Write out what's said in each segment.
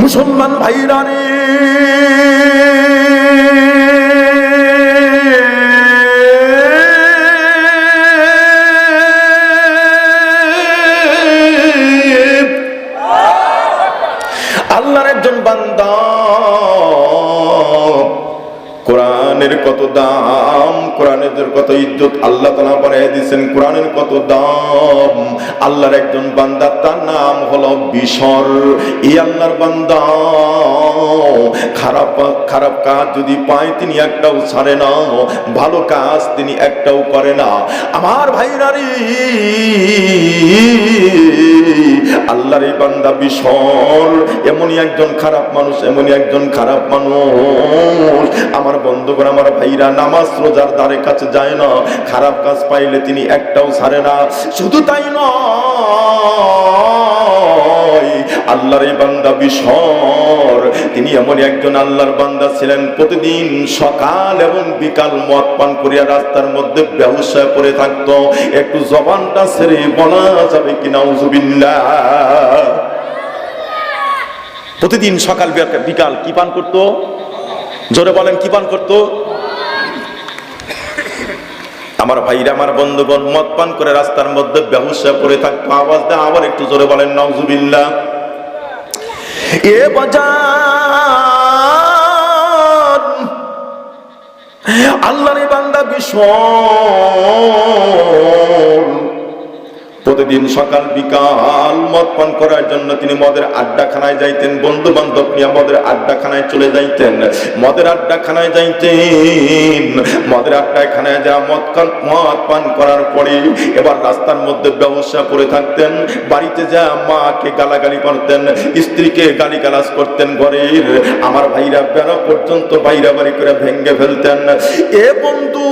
মুসলমান ভাইরা রে। আল্লাহর একজন বান্দা। কোরআনের কত দাম কোরআনের কত ইজ্জত, আল্লাহ তালা বানিয়ে দিচ্ছেন কোরআনের কত দাম। আল্লাহর একজন বান্দা, তার নাম হলো বিশর। এই আল্লাহর বান্দা, খারাপ খারাপ কাজ যদি পায়, তিনি একটাও ছাড়ে না। ভালো কাজ তিনি একটাও করে না। আমার ভাইরা রে আল্লাহর এই বান্দা বিশর। এমনই একজন খারাপ মানুষ, এমনই একজন খারাপ মানুষ। আমার বন্ধুগণ, আমার ভাইরা, নামাজ রোজার দ্বারে কাছে যায় না, খারাপ কাজ পাইলে তিনি একটাও ছাড়ে না। শুধু তাই নয়, আল্লাহর এই বান্দা বিশর। তিনি এমন একজন আল্লাহর বান্দা ছিলেন, প্রতিদিন সকাল এবং বিকাল মদ পান করিয়া রাস্তার মধ্যে ব্যবসায় পড়ে থাকতো। একটু জবানটা ছেড়ে বলা যাবে কিনা উজুবিল্লাহ প্রতিদিন সকাল, বিকাল কি পান করতো? জোরে বলেন, কি পান করতো? আমার ভাইরা, আমার বন্ধুগণ, মদ পান করে রাস্তার মধ্যে ব্যবসা করে থাকতো। আওয়াজ দেয়, আবার একটু জোরে বলেন নজুবিল্লা এ বাজার আল্লাহ বান্দা ভীষণ। প্রতিদিন সকাল, বিকাল মদ পান করার জন্য তিনি মদের আড্ডাখানায় যাইতেন বন্ধু বান্ধব নিয়ে মদের আড্ডাখানায় চলে যাইতেন। মদের আড্ডাখানায় যাইতেন, মদের আড্ডাখানায় যা মদ মদ পান করার পরে এবার রাস্তার মধ্যে ব্যবসা করে থাকতেন, বাড়িতে যা মাকে গালাগালি করতেন, স্ত্রীকে গালি গালাজ করতেন ঘরের। আমার ভাইরা বেড়া পর্যন্ত বাইরা বাড়ি করে ভেঙ্গে ফেলতেন। এ বন্ধু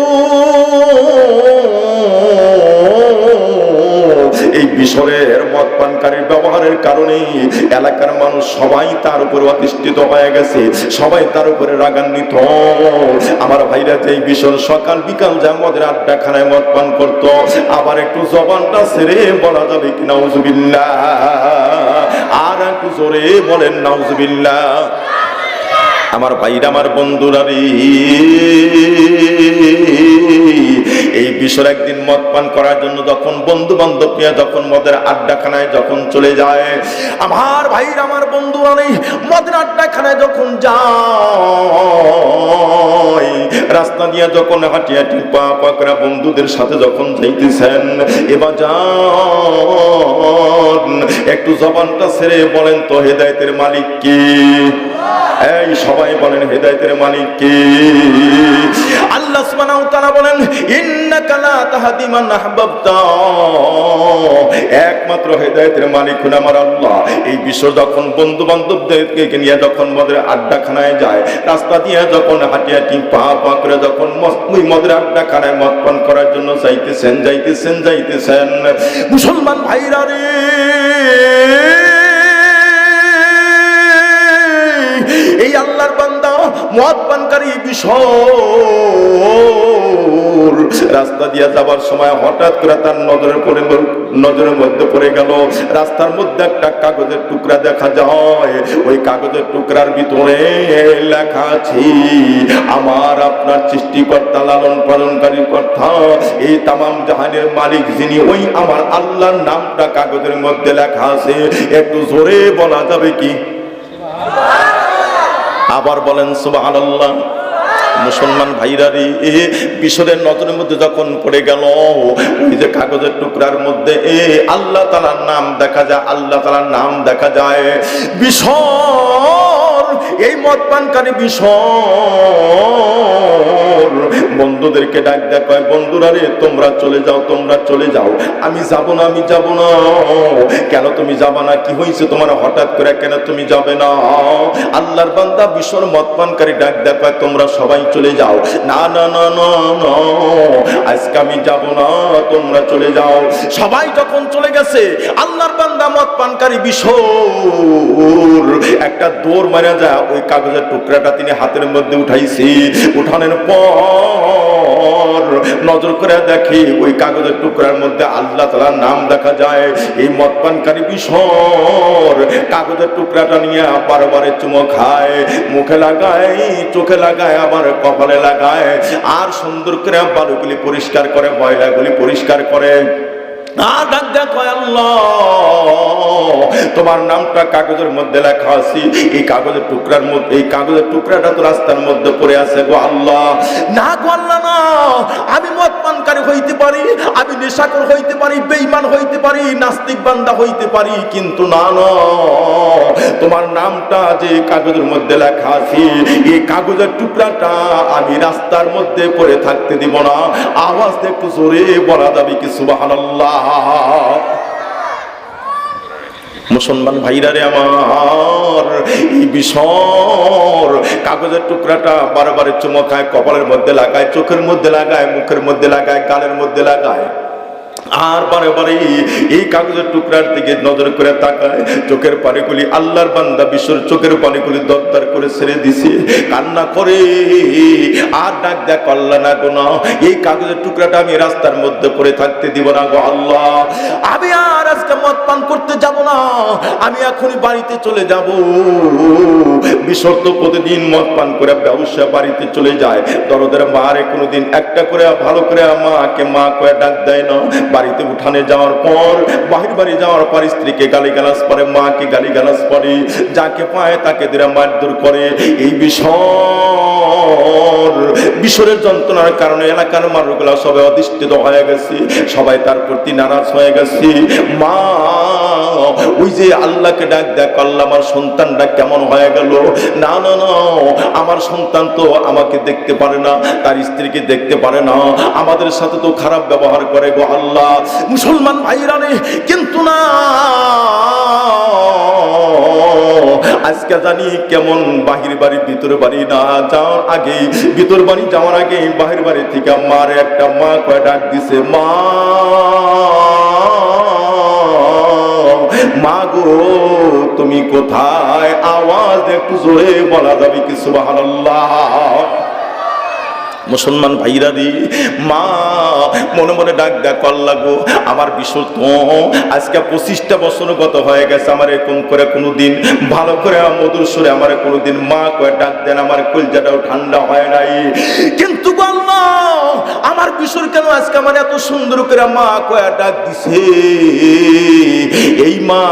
এই বিশরের মদ পানকারীর ব্যবহারের কারণে এলাকার মানুষ সবাই তার উপরে অতিষ্ঠিত হয়ে গেছে, সবাই তার উপরে রাগান্বিত। আমার ভাইরা যে বিশর সকাল বিকাল যা মদের আড্ডাখানায় মদ পান করত, আবার একটু জবানটা ছেড়ে বলা যাবে কি নাউজুবিল্লাহ? আর একটু জোরে বলেন নাউজুবিল্লাহ। আমার ভাইরা, আমার বন্ধুরা রে। এই বিষয় একদিন মদ পান করার জন্য যখন বন্ধু বান্ধব নিয়ে, যখন মদের আড্ডাখানায় যখন চলে যায়, আমার ভাইরা, আমার বন্ধুরা রে, মদের আড্ডাখানায় যখন যায়, রাস্তা দিয়ে যখন হাঁটি হাঁটি পা পা করে বন্ধুদের সাথে যখন যাইতেছেন এবার যান একটু জবানটা ছেড়ে বলেন তো, হেদায়তের মালিক কি? এই সবাই বলেন, হেদায়তের মালিক কি? আল্লাহ বলেন একমাত্র মালিক আমার আল্লাহ। এই বিশ্ব যখন বন্ধু বান্ধবদেরকে নিয়ে যখন মদের আড্ডাখানায় যায়, রাস্তা দিয়ে যখন হাঁটি হাঁটি পা পা করে যখন ওই মদের আড্ডাখানায় মদ পান করার জন্য যাইতেছেন যাইতেছেন যাইতেছেন। মুসলমান ভাইরা রে! বান্দা মদ বিষর রাস্তা দিয়ে যাবার সময় হঠাৎ করে তার নজরে পড়ে নজরের মধ্যে পড়ে গেল। রাস্তার মধ্যে একটা কাগজের টুকরা দেখা যায়। ওই কাগজের টুকরার ভিতরে লেখা আছে, আমার আপনার সৃষ্টিকর্তা, লালন পালনকারী কর্তা, এই তামাম জাহানের মালিক যিনি, ওই আমার আল্লাহর নামটা কাগজের মধ্যে লেখা আছে। একটু জোরে বলা যাবে কি? আবার বলেন সুবাহ আল্লাহ মুসলমান ভাইরারি, এ বিশরের নজরের মধ্যে যখন পড়ে গেল, ওই যে কাগজের টুকরার মধ্যে, এ, আল্লাহ তালার নাম দেখা যায়, আল্লাহ তালার নাম দেখা যায়। বিশর, এই মদ পানকারী বিশর বন্ধুদেরকে ডাক দেখ কয়, বন্ধুরা রে, তোমরা চলে যাও, তোমরা চলে যাও। আমি যাব না, আমি যাব না। কেন তুমি যাবা না? কি হয়েছে তোমার? হঠাৎ করে কেন তুমি যাবে না? আল্লাহর বান্দা বিশ্বর মদ পানকারী ডাক দেখ কয়, তোমরা সবাই চলে যাও। না না না না আজকে আমি যাব না, তোমরা চলে যাও। সবাই যখন চলে গেছে, আল্লাহর বান্দা মদ পানকারী বিশোর একটা দৌড় মারা যায়, ওই কাগজের টুকরাটা তিনি হাতের মধ্যে উঠাইছি। উঠানোর পর পর নজর করে দেখি ওই কাগজের টুকরার মধ্যে আল্লাহ তালার নাম দেখা যায়। এই মদ পানকারী বিশর কাগজের টুকরাটা নিয়ে বারবারে চুমো খায়, মুখে লাগায়, চোখে লাগায়, আবার কপালে লাগায়। আর সুন্দর করে বালুগুলি পরিষ্কার করে, ময়লাগুলি পরিষ্কার করে। আল্লাহ তোমার নামটা কাগজের মধ্যে লেখা আছে। এই কাগজের টুকরার মধ্যে, এই কাগজের টুকরাটা তো রাস্তার মধ্যে পড়ে আছে গো আল্লাহ। না গো আল্লাহ, না। আমি মদ পানকারী হইতে পারি, আমি নেশাকর হইতে পারি, বেঈমান হইতে পারি, নাস্তিক বান্দা হইতে পারি, কিন্তু না না। তোমার নামটা যে কাগজের মধ্যে লেখা আছে, এই কাগজের টুকরাটা আমি রাস্তার মধ্যে পড়ে থাকতে দিব না। আওয়াজ একটু জোরে বলা যাবে কি সুবহানাল্লাহ। মুসলমান ভাইরা রে আমার, এই বিষর কাগজের টুকরাটা বারবারে চুমকায় কপালের মধ্যে লাগায়, চোখের মধ্যে লাগায়, মুখের মধ্যে লাগায়, গালের মধ্যে লাগায়। আর বারে বারে এই কাগজের টুকরার দিকে নজর করে তাকায়, চোখের পানিগুলি আল্লাহর বান্দা বিশ্বর চোখের পানিগুলি দরদার করে ছেড়ে দিছে, কান্না করে। আর ডাক দেখ, আল্লাহ না গো না, এই কাগজের টুকরাটা আমি রাস্তার মধ্যে পড়ে থাকতে দিব না গো আল্লাহ। আমি আর আজকে না, আমি এখনই বাড়িতে চলে যাব। তো প্রতিদিন মদ পান করে ব্যবসা বাড়িতে চলে যায়। দরদের মারে কোনোদিন একটা করে, ভালো করে মাকে মা কয়ে ডাক দেয় না। বাড়িতে উঠানে যাওয়ার পর, বাহির বাড়ি যাওয়ার পর স্ত্রীকে গালি গালাস পরে মাকে গালি গালাস পরে যাকে পায় তাকে মারধর করে। এই বিষরের যন্ত্রণার কারণে এলাকার মানুষগুলা সবাই অধিষ্ঠিত হয়ে গেছে। সবাই তার প্রতি নারাজ হয়ে গেছে। মা ওই যে আল্লাহকে ডাক দেখ, আল্লাহ আমার সন্তানটা কেমন হয়ে গেল? না না না, আমার সন্তান তো আমাকে দেখতে পারে না, তার স্ত্রীকে দেখতে পারে না, আমাদের সাথে তো খারাপ ব্যবহার করে গো আল্লাহ। মুসলমান ভাইরা রে, কিন্তু না। আজকে জানি কেমন বাহির বাড়ি, ভিতর বাড়ি না যাওয়ার আগে, ভিতর বাড়ি যাওয়ার আগে বাহির বাড়ি থেকে মার একটা মা কয় ডাক দিছে, মা। মা গো, তুমি কোথায়? আওয়াজ একটু জোরে বলা যাবে কি সুবহানাল্লাহ? মুসলমান ভাইরা রে মা, মনে মনে ডাক ডাক কল্লা গো, আমার বিষয় তো আজকে পঁচিশটা বছর গত হয়ে গেছে, আমার এরকম করে কোনোদিন, ভালো করে মধুর সুরে আমার কোনোদিন মা কয়ে ডাক দেন, আমার কলজাটাও ঠান্ডা হয় নাই। কিন্তু আল্লাহ আমার বিষয় কেন আজকে আমার এত সুন্দর করে মা কয়ে ডাক দিছে? এই মা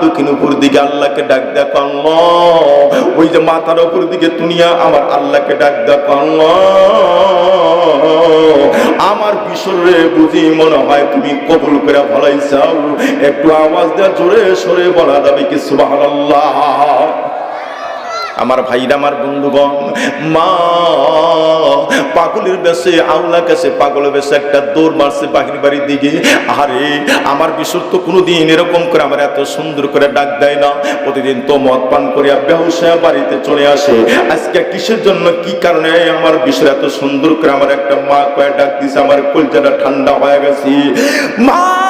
দক্ষিণ উপর দিকে আল্লাহকে ডাক দেখ ওই যে মাথার উপর দিকে তুনিয়া আমার আল্লাহকে ডাক দেখ আমার বিশ্বরে বুঝি মনে হয় তুমি কবুল করে ভালাই চাও একটু আওয়াজ দেওয়া জোরে সরে বলা যাবে কি সুবাহ আমার ভাইরা, আমার বন্ধুগণ, মা, পাগলের বেশে আউলা কাছে পাগল বেশে একটা দৌড় মারছে বাহির বাড়ির দিকে। আরে আমার বিশুর তো কোনোদিন এরকম করে আমার এত সুন্দর করে ডাক দেয় না। প্রতিদিন তো মদ পান করিয়া ব্যবসা বাড়িতে চলে আসে। আজকে কিসের জন্য, কি কারণে আমার বিষয় এত সুন্দর করে আমার একটা মা কয়ে ডাক দিছে, আমার কলজাটা ঠান্ডা হয়ে গেছে। মা!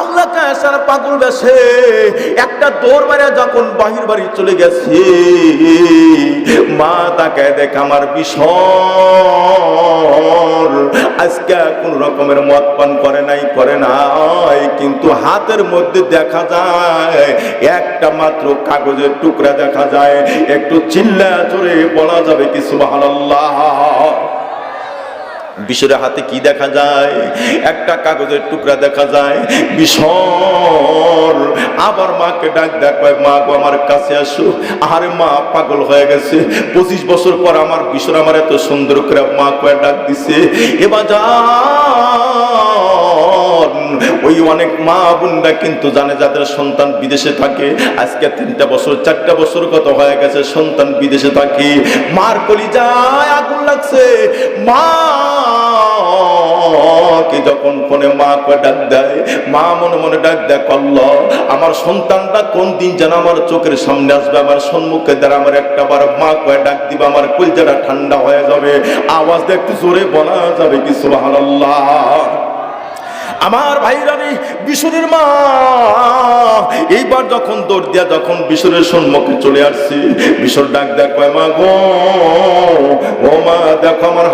আল্লাহ কায়সার পাগল বেশে, একটা দৌড় মারা যখন বাহির বাড়ি চলে গেছে, মা তাকে দেখ আমার বিষর আজকে কোন রকমের মদ পান করে নাই করে নাই, কিন্তু হাতের মধ্যে দেখা যায়, একটা মাত্র কাগজের টুকরা দেখা যায়, একটু চিল্লা জোরে বলা যাবে কি সুবহানাল্লাহ? বিষরের হাতে কি দেখা যায়? একটা কাগজের টুকরা দেখা যায়। বিশর আবার মাকে ডাক দেখ মা গো, আমার কাছে আসো। আরে মা, পাগল হয়ে গেছে। পঁচিশ বছর পর আমার বিষর আমার এত সুন্দর করে মা কয়ে ডাক দিছে। এবার যা ওই অনেক মা বোনরা কিন্তু জানে যাদের সন্তান বিদেশে থাকে। আজকে তিনটা বছর, চারটা বছর কত হয়ে গেছে, সন্তান বিদেশে থাকে। মার কলি যায় আগুন লাগছে। মা যখন ফোনে ডাক দেয়, মা মনে মনে ডাক দেয় আমার সন্তানটা কোন দিন যেন আমার চোখের সামনে আসবে, আমার সম্মুখে দ্বারা আমার একটা বার মা কয়ে ডাক দিবে, আমার কলজাটা ঠান্ডা হয়ে যাবে। আওয়াজ একটু জোরে বলা যাবে কি, সুবহানাল্লাহ। আমার ভাইরা রে বিশুরের মা। এইবার যখন দৌড় দিয়া যখন বিশুরের সম্মুখে চলে আসছি বিশুর ডাক দেখ মা গো, ও মা, দেখো আমার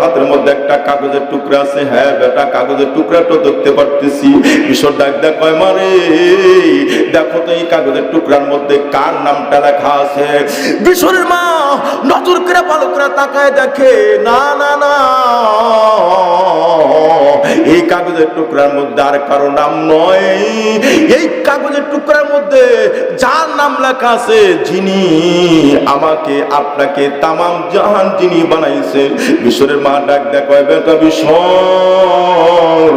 কাগজের টুকরা আছে হ্যাঁ বেটা, কাগজের টুকরাটা দেখতে পারতেছি। বিশুর ডাক দেখ কয় মা রে, দেখো তো এই কাগজের টুকরার মধ্যে কার নামটা লেখা আছে? বিশুরের মা নজর করে ভালো করে তাকায় দেখে, না না না, এই কাগজের টুকরার মধ্যে আর কারও নাম নয়। এই কাগজের টুকরার মধ্যে যার নাম লেখা আছে, যিনি আমাকে, আপনাকে তামাম জাহান যিনি বানাইছে। বিশ্বরের মা ডাক দেখায় বেটা বিশ্বর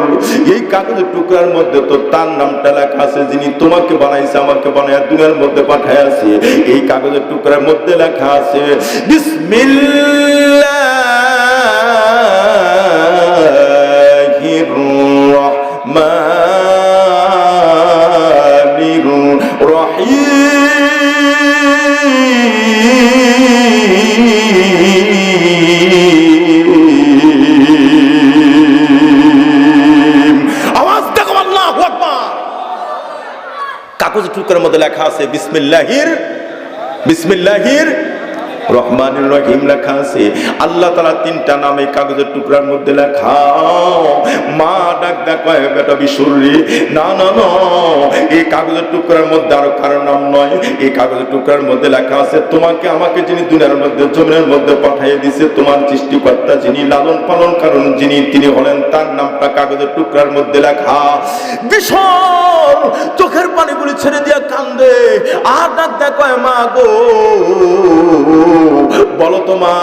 এই কাগজের টুকরার মধ্যে তো তার নামটা লেখা আছে, যিনি তোমাকে বানাইছে, আমাকে বানায় দুনিয়ার মধ্যে পাঠায় আছে। এই কাগজের টুকরার মধ্যে লেখা আছে বিসমিল্লাহির বিসমিল্লাহির বিসমিল্লাহির রহমানুর রহিম লেখা আছে। আল্লাহ তালা তিনটা নামে কাগজের টুকরার মধ্যে লেখা মা ডাক দেখায় বেটা বিশুরি, না না না, এই কাগজের টুকরার মধ্যে আরও কারও নাম নয়। এই কাগজের টুকরার মধ্যে লেখা আছে, তোমাকে আমাকে যিনি দুনিয়ার মধ্যে, জমিনের মধ্যে পাঠিয়ে দিছে, তোমার সৃষ্টিকর্তা যিনি, লালন পালন কারণ যিনি, তিনি হলেন তার নামটা কাগজের টুকরার মধ্যে লেখা। বিশর চোখের পানিগুলি ছেড়ে দিয়া কান্দে। আর ডাক দেখায় মা গো, বলো তো মা,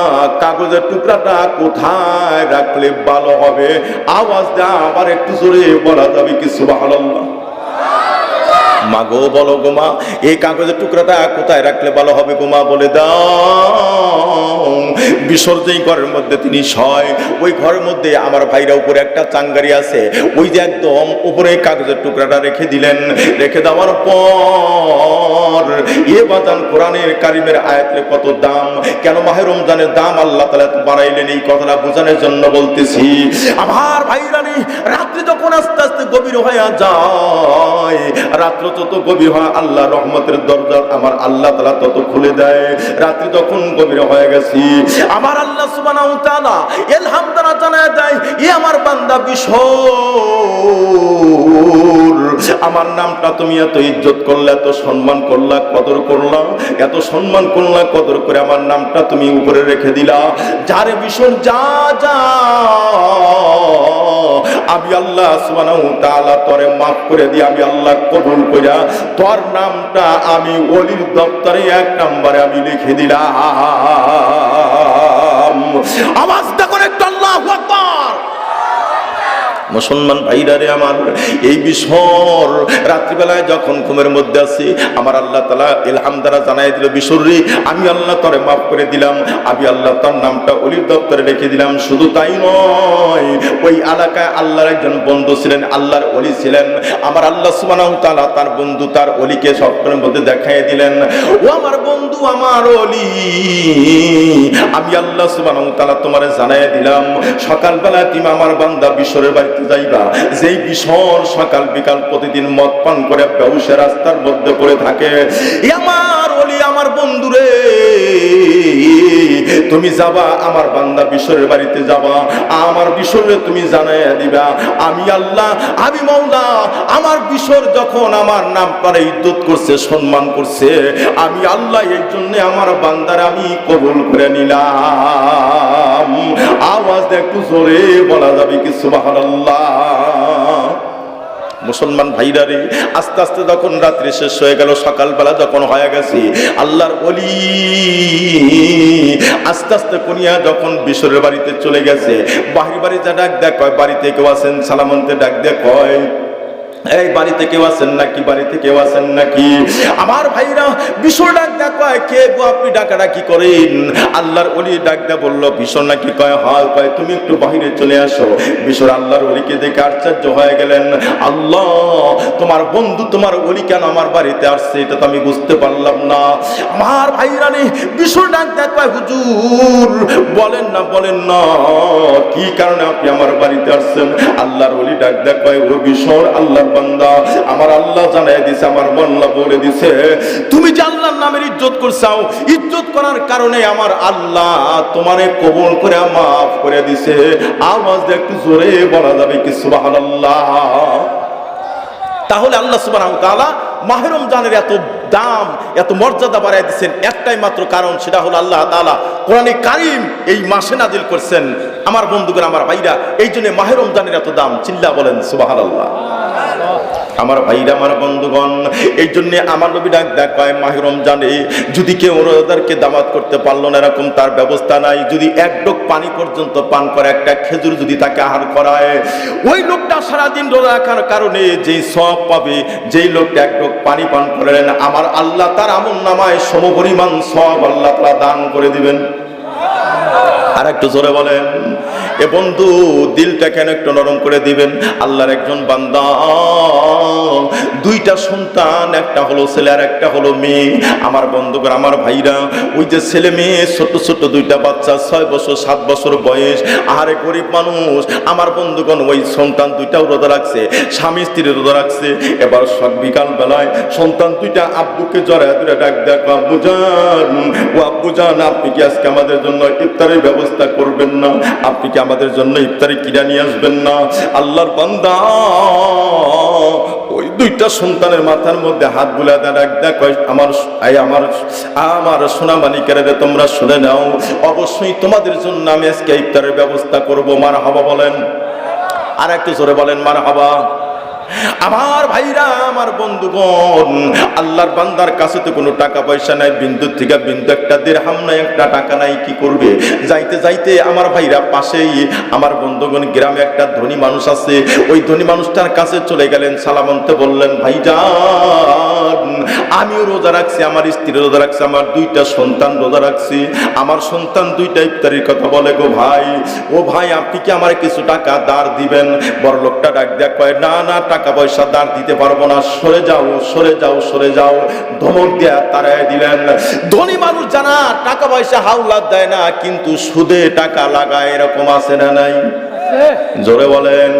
কাগজের টুকরাটা কোথায় রাখলে ভালো হবে? আওয়াজ দেওয়া আবার একটু জোরে বলা যাবে কি সুবহানাল্লাহ। মা গো, বলো গো মা, এই কাগজের টুকরাটা কোথায় রাখলে ভালো হবে গো মা, বলে দাও। বিসর্জনী ঘরের মধ্যে তিনি শয়, ওই ঘরের মধ্যে আমার ভাইরা উপরে একটা চাঙ্গারি আছে, ওই যে একদম উপরে কাগজের টুকরাটা রেখে দিলেন। রেখে দেওয়ার পর এ বাজান কোরআনের কারিমের আয়াতের কত দাম, কেন মাহের রমজানের দাম আল্লাহ তালা বাড়াইলেন এই কথাটা বোঝানোর জন্য বলতেছি। আমার ভাইরানি রাত্রি যখন আস্তে আস্তে গভীর হয়ে যায়, রাত্র তত গভীর হয় আল্লাহ রহমতের দরজা আমার আল্লাহ তালা তত খুলে দেয়। রাত্রি যখন গভীর হয়ে গেছি। আমার আল্লাহ দ্বারা জানায় দেয় এ আমার বান্দা বিশোর, আমার নামটা তুমি এত ইজ্জত করলে, এত সম্মান করলা, কদর করলা, এত সম্মান করলা, কদর করে আমার নামটা তুমি উপরে রেখে দিলা। যারে ভীষণ যা যা আমি আল্লাহ তাআলা তরে মাফ করে দি আমি আল্লাহ কবুল কইরা তোর নামটা আমি অলির দপ্তরে এক নম্বরে আমি লিখে দিলাম। আওয়াজ দেখো একটু আল্লাহু আকবার মুসলমান ভাইরা রে আমার, এই বিশ্বর রাত্রিবেলায় যখন ঘুমের মধ্যে আছি, আমার আল্লাহ তালা এলহাম দ্বারা জানাই দিল রে, আমি আল্লাহ তরে মাফ করে দিলাম, আমি আল্লাহ তার নামটা অলির দপ্তরে রেখে দিলাম, শুধু তাই নয়, ওই এলাকায় আল্লাহর একজন বন্ধু ছিলেন, আল্লাহর অলি ছিলেন, আমার আল্লাহ সুবহানাহু তাআলা তার বন্ধু, তার অলিকে স্বপ্নের মধ্যে দেখাই দিলেন, ও আমার বন্ধু, আমার অলি, আমি আল্লাহ সুবহানাহু তাআলা তোমারে জানাই দিলাম সকালবেলা তুমি আমার বান্দা বিশ্বরের বাড়িতে যাইবা। যেই বিশাল সকাল বিকাল প্রতিদিন মদ পান করে ব্যবসা রাস্তার মধ্যে পড়ে থাকে। আমার অলি তুমি যাবা, আমার বান্দা বিশ্বরের বাড়িতে যাবা। আমার বিশ্বরে তুমি জানাইয়া দিবা, আমি আল্লাহ, আমি মৌলা আমার বিশ্বর যখন আমার নাম পারে, ইজ্জত করছে, সম্মান করছে, আমি আল্লাহ, এই জন্য আমার বান্দার আমি কবুল করে নিলাম। আওয়াজ একটু জোরে বলা যাবে কি সুবহানাল্লাহ? মুসলমান ভাইরা রে আস্তে আস্তে যখন রাত্রি শেষ হয়ে গেল, সকালবেলা যখন হয়ে গেছে, আল্লাহর অলি আস্তে আস্তে কোনিয়া যখন বিশ্বরের বাড়িতে চলে গেছে, বাহির বাড়িতে ডাক দেখ কয়, বাড়িতে কেউ আছেন? সালামন্তে ডাক দেখ কয় এই বাড়িতে কেউ আছেন নাকি? বাড়িতে কেউ আছেন নাকি? আমার ভাইরা বিশ্বর ডাক কয়, কে গো আপনি ডাকাডাকি করেন? আল্লাহর অলি ডাক দেয়া, বলল, ভীষণ নাকি? কয় হয় কয়, তুমি একটু বাহিরে চলে আসো। বিশ্বর আল্লাহর অলিকে দেখে আশ্চর্য হয়ে গেলেন। আল্লাহ, তোমার বন্ধু, তোমার অলি কেন আমার বাড়িতে আসছে? এটা তো আমি বুঝতে পারলাম না। আমার ভাইরানি বিশ্বর ডাক দেয়, কয়, হুজুর, বলেন না বলেন না, কি কারণে আপনি আমার বাড়িতে আসছেন? আল্লাহর অলি ডাক কয়, ও বিশ্বর আল্লাহর বান্দা, আমার আল্লাহ জানাই দিছে, আমার মোল্লা বলে দিছে, তুমি আল্লাহর নামের ইজ্জত করছাও, ইজ্জত করার কারণে আমার আল্লাহ তোমারে কবুল করে মাফ করে দিছে। আওয়াজ একটু জোরে বলা যাবে কি, সুবহানাল্লাহ? তাহলে আল্লাহ ওয়া তাআলা মাহে রমজানের এত দাম, এত মর্যাদা বাড়াই দিচ্ছেন একটাই মাত্র কারণ, সেটা হলো আল্লাহ তাআলা কোরআনে কারিম এই মাসে নাজিল করছেন। আমার বন্ধুগণ, আমার ভাইরা এই জন্য মাহে রমজানের এত দাম, চিল্লা বলেন, সুবহানাল্লাহ। আমার ভাইরা, আমার বন্ধুগণ এই জন্য আমার নবী ডাক দেখায় মাহে রমজানে যদি কেউ রোজাদারকে দামাত করতে পারল না, এরকম তার ব্যবস্থা নাই। যদি এক ডোক পানি পর্যন্ত পান করে, একটা খেজুর যদি তাকে আহার করায়, ওই লোকটা সারাদিন রোজা রাখার কারণে যেই সব পাবে, যেই লোকটা এক ডোক পানি পান করেন আমার আল্লাহ তার আমল নামায় সমপরিমাণ সব আল্লাহ দান করে দিবেন। আর একটু জোরে বলেন। এ বন্ধু, দিলটা কেন একটু নরম করে দিবেন? আল্লাহর একজন বান্দা। দুইটা সন্তান, একটা হলো ছেলে আর একটা হলো মেয়ে। আমার বন্ধুগণ, আমার ভাইরা, ওই যে ছেলে মেয়ে ছোট ছোট দুইটা বাচ্চা, ছয় বছর, সাত বছর বয়স। আরে গরিব মানুষ, আমার বন্ধুগণ, ওই সন্তান দুইটাও রোজা রাখছে, স্বামী স্ত্রী রোজা রাখছে। এবার সব বিকাল বেলায় সন্তান দুইটা আব্বুকে জড়ায় ধরে ডাক দেখো, আব্বু যান ও আব্বু যান আপনি কি আজকে আমাদের জন্য ইফতারের ব্যবস্থা করবেন না? আপনি কি আমাদের জন্য ইফতারি কিনা নিয়ে আসবেন না। আল্লাহর বান্দা, ওই দুইটা সন্তানের মাথার মধ্যে হাত বুলা দেন, এক দেখ আমার আমার আমার সোনা মালিকেরা তোমরা শুনে নাও। অবশ্যই তোমাদের জন্য আমি আজকে ইফতারের ব্যবস্থা করব। মার হাবা বলেন। আর একটু জোরে বলেন মার হাবা আমার ভাইরা, আমার বন্ধুগণ, আল্লাহর বান্দার কাছে তো কোনো টাকা পয়সা নাই বিন্দু থেকে বিন্দু একটা দেড়হাম নাই, একটা টাকা নাই, কি করবে? যাইতে যাইতে আমার ভাইরা পাশেই, আমার বন্ধুগণ গ্রামে একটা ধনী মানুষ আছে, ওই ধনী মানুষটার কাছে চলে গেলেন সালামন্তে বললেন, ভাইজান, আমিও রোজা রাখছি, আমার স্ত্রী রোজা রাখছে, আমার দুইটা সন্তান রোজা রাখছি, আমার সন্তান দুইটা ইফতারির কথা বলে গো ভাই, ও ভাই, আপনি কি আমার কিছু টাকা দাঁড় দিবেন? বড় লোকটা ডাক দেয়া কয়, না না, টাকা পয়সা দাঁড় দিতে পারব না। সরে যাও সরে যাও সরে যাও। ধমক দেয়া তারাই দিলেন। ধনী মানুষ জানা টাকা পয়সা হাওলাত দেয় না, কিন্তু সুদে টাকা লাগায় এরকম আছে না নাই? জোরে বলেন।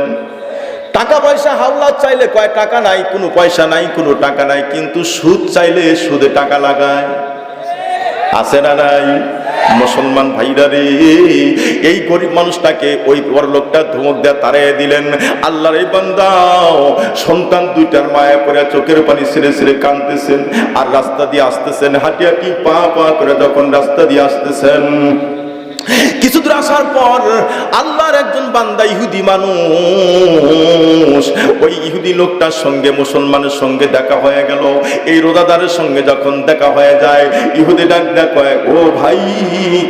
টাকা পয়সা হাওলাত চাইলে কয় টাকা নাই, কোনো পয়সা নাই, কোনো টাকা নাই, কিন্তু সুদ চাইলে সুদে টাকা লাগায়। আছে না নাই? মুসলমান ভাইরা রে, এই গরিব মানুষটাকে ওই বড় লোকটা ধমক দেয়া তারাই দিলেন। আল্লাহর এই বান্দাও সন্তান দুইটার মায়া করে চোখের পানি ছেড়ে ছেড়ে কাঁদতেছেন আর রাস্তা দিয়ে আসতেছেন হাঁটি হাঁটি পা পা করে যখন রাস্তা দিয়ে আসতেছেন। কিছু দূর আসার পর আল্লাহর একজন বান্দা ইহুদি মানুষ, ওই ইহুদি লোকটার সঙ্গে, মুসলমানের সঙ্গে দেখা হয়ে গেল। এই রোজাদারের সঙ্গে যখন দেখা হয়ে যায়, ইহুদি ডাক কয়, ও ভাই,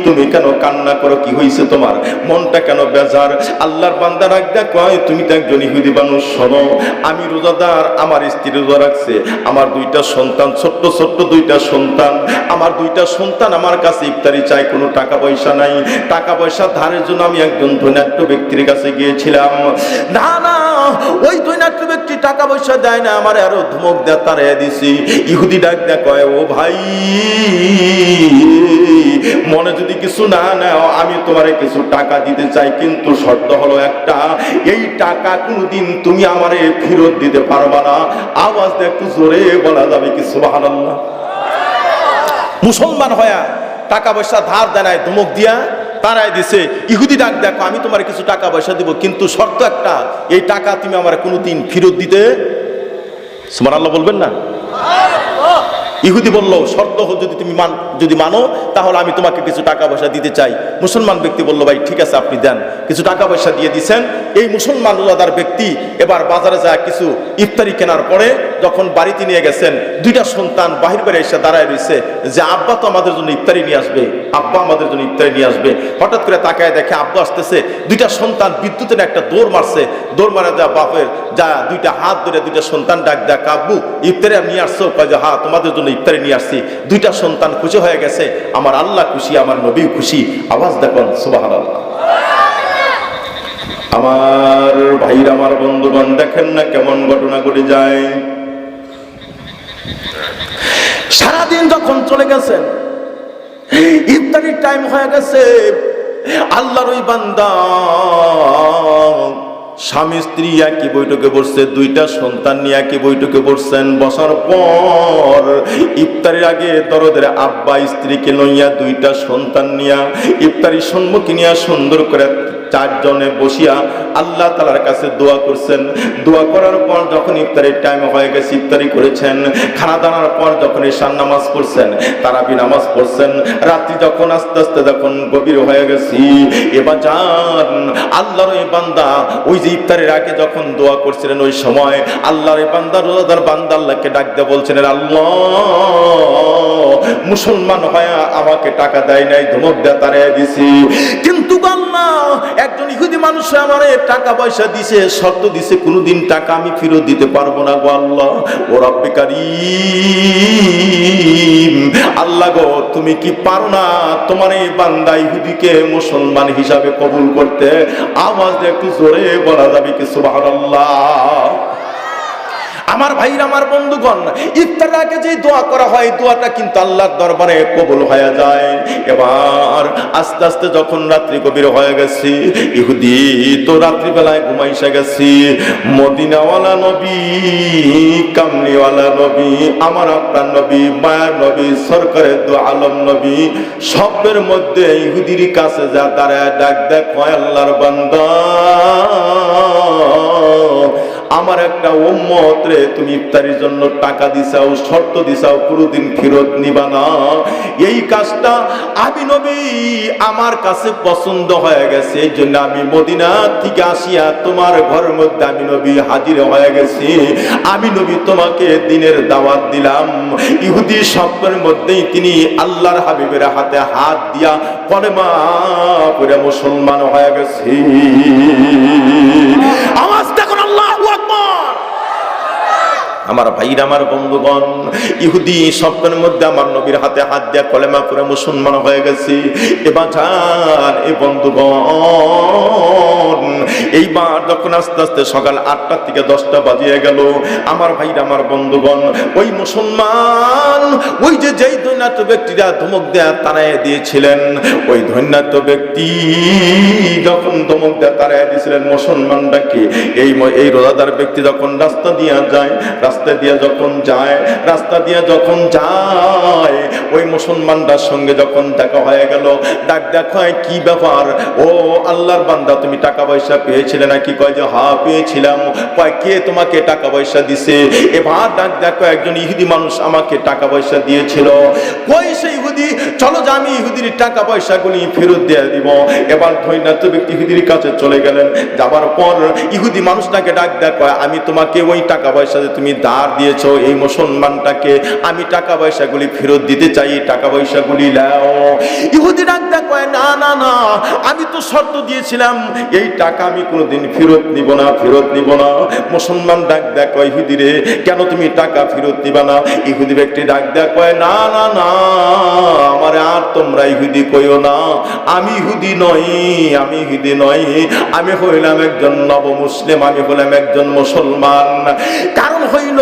তুমি কেন কান্না করো? কি হয়েছে তোমার? মনটা কেন বেজার? আল্লাহর বান্দা ডাক কয়, তুমি তো একজন ইহুদি মানুষ, শোনো, আমি রোজাদার, আমার স্ত্রী রোজা রাখছে, আমার দুইটা সন্তান, ছোট্ট ছোট্ট দুইটা সন্তান, আমার দুইটা সন্তান আমার কাছে ইফতারি চাই কোনো টাকা পয়সা নাই টাকা পয়সা ধারের জন্য আমি একজন ধৈনাট্য ব্যক্তির কাছে গিয়েছিলাম। না না, ওই ধৈনাট্য ব্যক্তি টাকা পয়সা দেয় না, আমার আরও ধমক দেয় তারা দিছি। ইহুদি ডাক দেয়, কয়, ও ভাই, মনে যদি কিছু না নাও, আমি তোমারে কিছু টাকা দিতে চাই, কিন্তু শর্ত হলো একটা, এই টাকা কোনোদিন তুমি আমারে ফেরত দিতে পারবা না। আওয়াজ দিয়ে একটু জোরে বলা যাবে কি, সুবহানাল্লাহ? মুসলমান হয়া টাকা পয়সা ধার দেনায় ধমক দিয়া তারাই দিছে, ইহুদি ডাক দেখো, আমি তোমার কিছু টাকা পয়সা দিব, কিন্তু শর্ত একটা, এই টাকা তুমি আমার কোনো দিন ফেরত দিতে সুমান আল্লাহ বলবেন না? ইহুদি বলল, শর্ত যদি তুমি মান, যদি মানো, তাহলে আমি তোমাকে কিছু টাকা পয়সা দিতে চাই। মুসলমান ব্যক্তি বলল, ভাই, ঠিক আছে, আপনি দেন। কিছু টাকা পয়সা দিয়ে দিছেন এই মুসলমান রোজাদার ব্যক্তি এবার বাজারে যায় কিছু ইফতারি কেনার পরে যখন বাড়িতে নিয়ে গেছেন, দুইটা সন্তান বাহির করে এসে দাঁড়ায় রয়েছে যে, আব্বা তো আমাদের জন্য ইফতারি নিয়ে আসবে, আব্বা আমাদের জন্য ইফতারি নিয়ে আসবে। হঠাৎ করে তাকায় দেখে আব্বা আসতেছে, দুইটা সন্তান বিদ্যুতের একটা দৌড় মারছে। দৌড় মারা যা বাপের, যা, দুইটা হাত ধরে দুইটা সন্তান ডাক দেয় কাব্বু ইফতারি নিয়ে আসছো? কয় যে হ্যাঁ তোমাদের জন্য ইফতারি নিয়ে আসছি। দুইটা সন্তান খুশি হয়ে গেছে, আমার আল্লাহ খুশি, আমার নবী খুশি। আওয়াজ দেখুন সুবাহ আমার ভাইর, আমার বন্ধুগণ, দেখেন না কেমন ঘটনা ঘটে যায়। সারাদিন যখন চলে গেছেন, ইফতারির টাইম হয়ে গেছে, আল্লাহর ওই বান্দা, স্বামী, স্ত্রী একই বৈঠকে বসছে, দুইটা সন্তান নিয়ে একই বৈঠকে বসছেন। বসার পর ইফতারির আগে দরদের আব্বা, স্ত্রীকে লইয়া দুইটা সন্তান নিয়া, ইফতারির সম্মুখী নিয়া সুন্দর করে চারজনে বসিয়া আল্লাহ তালার কাছে দোয়া করছেন। দোয়া করার পর যখন ইফতারির টাইম হয়ে গেছে, ইফতারি করেছেন। খানা দানার পর যখন ঈশান নামাজ পড়ছেন, তারাবি নামাজ পড়ছেন, রাত্রি যখন আস্তে আস্তে যখন গভীর হয়ে গেছি, এবার যান, আল্লাহর এই বান্দা, ওই যে ইফতারের আগে যখন দোয়া করছিলেন ওই সময়, আল্লাহর এই বান্দা, রোজাদার বান্দা আল্লাহকে ডাক দিয়ে বলছিলেন, আল্লাহ, মুসলমান হয়ে আমাকে টাকা দেয় নাই ধমক দেয় তারে দিছি। কিন্তু আল্লাহ একজন ইহুদি মানুষ আমারে টাকা পয়সা দিছে, শর্ত দিছে টাকা আমি দিতে পারব না গো আল্লাহ। ও আল্লাহ গো, তুমি কি পারো না তোমার এই বান্দা ইহুদিকে মুসলমান হিসাবে কবুল করতে? আওয়াজ একটু জোরে বলা যাবে কি সুবহানাল্লাহ। আমার ভাইরা, আমার বন্ধুগণ ইফতার আগে যে দোয়া করা হয় দোয়াটা কিন্তু আল্লাহর দরবারে কবুল হয়ে যায়। এবার আস্তে আস্তে যখন রাত্রি গভীর হয়ে গেছি, ইহুদি তো রাত্রিবেলায় ঘুমাইসে গেছি। মদিনাওয়ালা নবী, কামলিওয়ালা নবী, আমার আপনার নবী, মায়ার নবী, সরকারের দু আলম নবী, সবের মধ্যে ইহুদির কাছে যা দাঁড়ায়, ডাক দেখ আল্লাহর বান্দা। আমার একটা উম্মত রে, তুমি ইফতারির জন্য টাকা দিছাও, শর্ত দিছাও কোনোদিন ফেরত নিবা না। এই কাজটা আমি নবী, আমার কাছে পছন্দ হয়ে গেছে, এই জন্য আমি মদিনা থেকে আসিয়া তোমার ঘরের মধ্যে আমি নবী হাজির হয়ে গেছি। আমি নবী তোমাকে দিনের দাওয়াত দিলাম। ইহুদি স্বপ্নের মধ্যেই তিনি আল্লাহর হাবিবের হাতে হাত দিয়া কলেমা করে মুসলমান হয়ে গেছি। আওয়াজ আকবার আমার ভাইর, আমার বন্ধুগণ, ইহুদি স্বপ্নের মধ্যে আমার নবীর হাতে হাত দিয়া কলেমা করে মুসলমান হয়ে গেছি। এ যান, এ বন্ধুগণ এইবার যখন আস্তে আস্তে সকাল আটটার থেকে দশটা বাজিয়ে গেল, আমার ভাইরা, আমার বন্ধুগণ, ওই মুসলমান, ওই যে যেই দৈনাত্য ব্যক্তিরা ধমক দেয়া তারাই দিয়েছিলেন, ওই ধন্যাত্য ব্যক্তি যখন ধমক দেয়া তারাই দিয়েছিলেন মুসলমানটাকে এই এই রোজাদার ব্যক্তি যখন রাস্তা দিয়া যায়, রাস্তা দিয়ে যখন যায়, রাস্তা দিয়ে যখন যায়, ওই মুসলমানটার সঙ্গে যখন দেখা হয়ে গেল, ডাক দেখো কি ব্যাপার? ও আল্লাহর বান্দা, তুমি টাকা পয়সা পেয়েছিলে নাকি? কয় যে, হা, পেয়েছিলাম। কয়, কে তোমাকে টাকা পয়সা দিছে? এবার ডাক দেখো একজন ইহুদি মানুষ আমাকে টাকা পয়সা দিয়েছিল। কই সেই ইহুদি? চলো যে আমি ইহুদির টাকা পয়সাগুলি ফেরত দিয়ে দিব। এবার ধৈর্য ব্যক্তি ইহুদির কাছে চলে গেলেন। যাবার পর ইহুদি মানুষটাকে ডাক কয়, আমি তোমাকে ওই টাকা পয়সা যে তুমি ধার দিয়েছ, এই মুসলমানটাকে আমি টাকা পয়সাগুলি ফেরত দিতে চাই টাকা পয়সাগুলি নাও। ইহুদি ডাক কয়, না না না, আমি তো শর্ত দিয়েছিলাম, এই টাকা আমি কোনোদিন ফেরত নিব না, ফেরত নিব না। মুসলমান ডাক দেয় কয় ইহুদি রে কেন তুমি টাকা ফেরত দিবা না? ইহুদি ব্যক্তি ডাক দেয় কয়, না না না, আমার আর তোমরা ইহুদি কইও না। আমি ইহুদি নই, আমি ইহুদি নই। আমি হইলাম একজন নব মুসলিম আমি হইলাম একজন মুসলমান। কারণ হইল,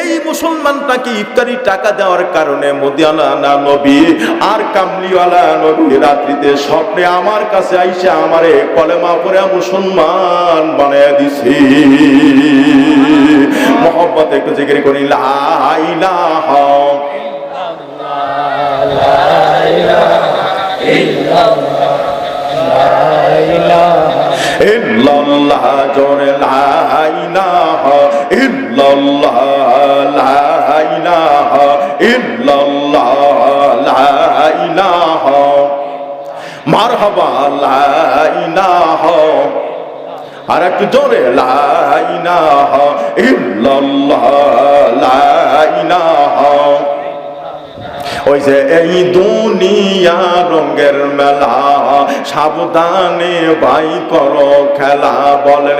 এই মুসলমানটাকে ইফতারি টাকা দেওয়ার কারণে মদিয়ানা নবী, আর কামলিওয়ালা নবী রাত্রিতে স্বপ্নে আমার কাছে আইসা আমারে কলেমা পরে মুসলমান বানায় দিছি। মোহাম্মত একটু জিকির করি লাইলাহা ইল্লাল্লাহ। জোরে লাইলাহ ইল্লাল্লাহ। মারহাবা লাইলাহ আর একটু জোরে লাইনাহ ইল্লাল্লাহ লাইনাহ ওই যে এই দুনিয়া রঙের মেলা, সাবধানে ভাই করো খেলা, বলেন